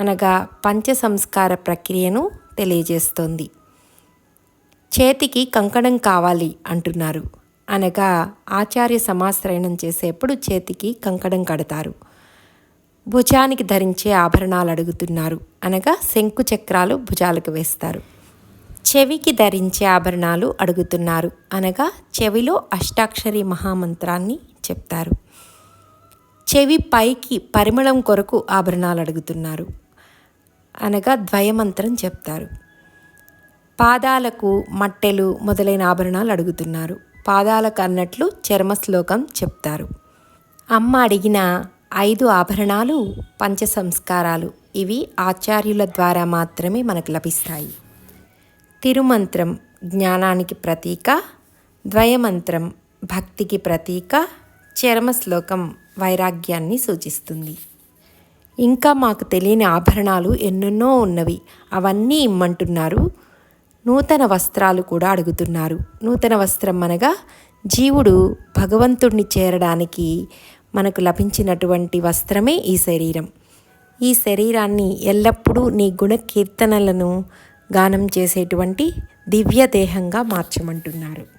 అనగా పంచ సంస్కార ప్రక్రియను తెలియజేస్తోంది. చేతికి కంకణం కావాలి అంటున్నారు. అనగా ఆచార్య సమాశ్రయణం చేసేప్పుడు చేతికి కంకణం కడతారు. భుజానికి ధరించే ఆభరణాలు అడుగుతున్నారు. అనగా శంకు చక్రాలు భుజాలకు వేస్తారు. చెవికి ధరించే ఆభరణాలు అడుగుతున్నారు. అనగా చెవిలో అష్టాక్షరి మహామంత్రాన్ని చెప్తారు. చెవి పైకి పరిమళం కొరకు ఆభరణాలు అడుగుతున్నారు. అనగా ద్వయమంత్రం చెప్తారు. పాదాలకు మట్టెలు మొదలైన ఆభరణాలు అడుగుతున్నారు. పాదాలకు అన్నట్లు చర్మ శ్లోకం చెప్తారు. అమ్మ అడిగిన ఐదు ఆభరణాలు పంచ సంస్కారాలు ఇవి ఆచార్యుల ద్వారా మాత్రమే మనకు లభిస్తాయి. తిరుమంత్రం జ్ఞానానికి ప్రతీక ద్వయమంత్రం భక్తికి ప్రతీక చర్మశ్లోకం వైరాగ్యాన్ని సూచిస్తుంది. ఇంకా మాకు తెలియని ఆభరణాలు ఎన్నెన్నో ఉన్నవి. అవన్నీ ఇమ్మంటున్నారు. నూతన వస్త్రాలు కూడా అడుగుతున్నారు. నూతన వస్త్రం అనగా జీవుడు భగవంతుడిని చేరడానికి మనకు లభించినటువంటి వస్త్రమే ఈ శరీరం. ఈ శరీరాన్ని ఎల్లప్పుడూ నీ గుణ కీర్తనలను గానం చేసేటువంటి దివ్య దేహంగా మార్చమంటున్నారు.